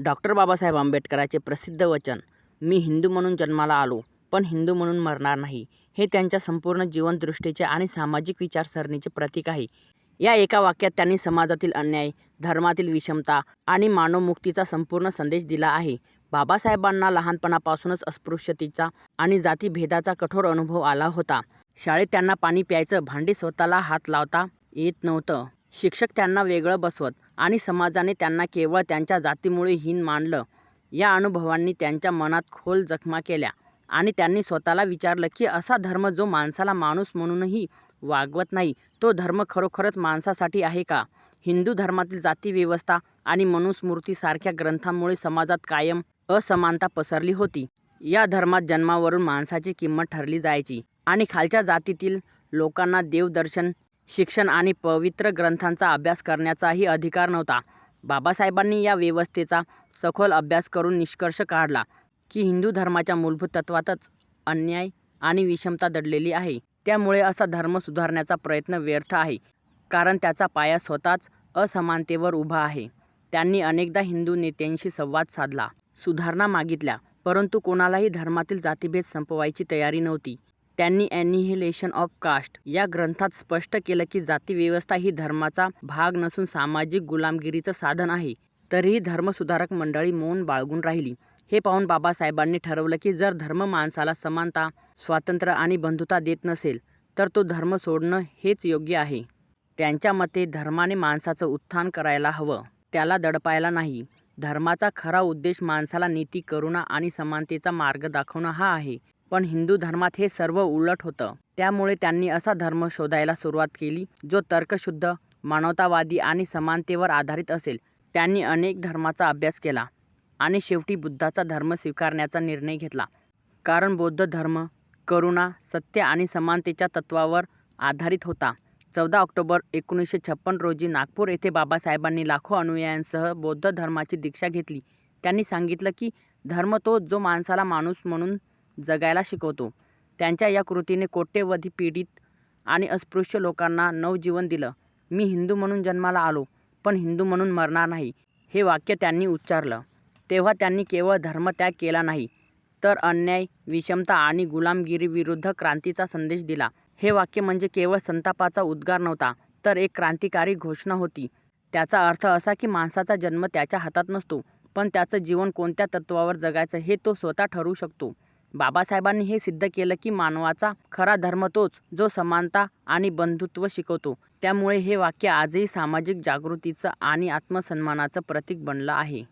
Doctor Babasaheb आंबेडकरांचे प्रसिद्ध वचन मी हिंदू म्हणून जन्माला आलो पण हिंदू म्हणून मरणार नाही हे त्यांच्या संपूर्ण जीवनदृष्टीचे आणि सामाजिक विचारसरणीचे प्रतीक आहे. या एका वाक्यात त्यांनी समाजातील अन्याय, धर्मातील विषमता आणि मानवमुक्तीचा संपूर्ण संदेश दिला आहे. बाबासाहेबांना लहानपणापासूनच अस्पृश्यतेचा आणि जातीभेदाचा कठोर अनुभव आला होता. शाळेत त्यांना पाणी प्यायचं भांडी स्वतःला हात लावता येत नव्हतं. शिक्षक त्यांना वेगळं बसवत आणि समाजाने त्यांना केवळ त्यांच्या जातीमुळे हीन मानलं. या अनुभवांनी त्यांच्या मनात खोल जखमा केल्या आणि त्यांनी स्वतःला विचारलं की असा धर्म जो माणसाला माणूस म्हणूनही वागवत नाही, तो धर्म खरोखरच माणसासाठी आहे का? हिंदू धर्मातील जातीव्यवस्था आणि मनुस्मृतीसारख्या ग्रंथांमुळे समाजात कायम असमानता पसरली होती. या धर्मात जन्मावरून माणसाची किंमत ठरली जायची आणि खालच्या जातीतील लोकांना देवदर्शन, शिक्षण आणि पवित्र ग्रंथांचा अभ्यास करण्याचाही अधिकार नव्हता. बाबासाहेबांनी या व्यवस्थेचा सखोल अभ्यास करून निष्कर्ष काढला की हिंदू धर्माच्या मूलभूत तत्त्वातच अन्याय आणि विषमता दडलेली आहे. त्यामुळे असा धर्म सुधारण्याचा प्रयत्न व्यर्थ आहे, कारण त्याचा पाया स्वतःच असमानतेवर उभा आहे. त्यांनी अनेकदा हिंदू नेत्यांशी संवाद साधला, सुधारणा मागितल्या, परंतु कोणालाही धर्मातील जातीभेद संपवायची तयारी नव्हती. त्यांनी ॲनिहिलेशन ऑफ कास्ट या ग्रंथात स्पष्ट केलं की जातीव्यवस्था ही धर्माचा भाग नसून सामाजिक गुलामगिरीचं साधन आहे. तरीही धर्मसुधारक मंडळी मौन बाळगून राहिली. हे पाहून बाबासाहेबांनी ठरवलं की जर धर्म माणसाला समानता, स्वातंत्र्य आणि बंधुता देत नसेल, तर तो धर्म सोडणं हेच योग्य आहे. त्यांच्या मते धर्माने माणसाचं उत्थान करायला हवं, त्याला दडपायला नाही. धर्माचा खरा उद्देश माणसाला नीती, करुणा आणि समानतेचा मार्ग दाखवणं हा आहे. पण हिंदू धर्मात हे सर्व उलट होतं. त्यामुळे त्यांनी असा धर्म शोधायला सुरुवात केली जो तर्कशुद्ध, मानवतावादी आणि समानतेवर आधारित असेल. त्यांनी अनेक धर्माचा अभ्यास केला आणि शेवटी बुद्धाचा धर्म स्वीकारण्याचा निर्णय घेतला. कारण बौद्ध धर्म करुणा, सत्य आणि समानतेच्या तत्त्वावर आधारित होता. चौदा ऑक्टोबर एकोणीसशे छप्पन रोजी नागपूर येथे बाबासाहेबांनी लाखो अनुयायांसह बौद्ध धर्माची दीक्षा घेतली. त्यांनी सांगितलं की धर्म तो जो माणसाला माणूस म्हणून जगायला शिकवतो. त्यांच्या या कृतीने कोट्यवधी पीडित आणि अस्पृश्य लोकांना नवजीवन दिलं. मी हिंदू म्हणून जन्माला आलो, पण हिंदू म्हणून मरणार नाही हे वाक्य त्यांनी उच्चारलं, तेव्हा त्यांनी केवळ धर्मत्याग केला नाही, तर अन्याय, विषमता आणि गुलामगिरीविरुद्ध क्रांतीचा संदेश दिला. हे वाक्य म्हणजे केवळ संतापाचा उद्गार नव्हता, तर एक क्रांतिकारी घोषणा होती. त्याचा अर्थ असा की माणसाचा जन्म त्याच्या हातात नसतो, पण त्याचं जीवन कोणत्या तत्त्वावर जगायचं हे तो स्वतः ठरवू शकतो. बाबासाहेबांनी हे सिद्ध केलं की मानवाचा खरा धर्म तोच जो समानता आणि बंधुत्व शिकवतो. त्यामुळे हे वाक्य आजही सामाजिक जागृतीचं आणि आत्मसन्मानाचं प्रतीक बनलं आहे.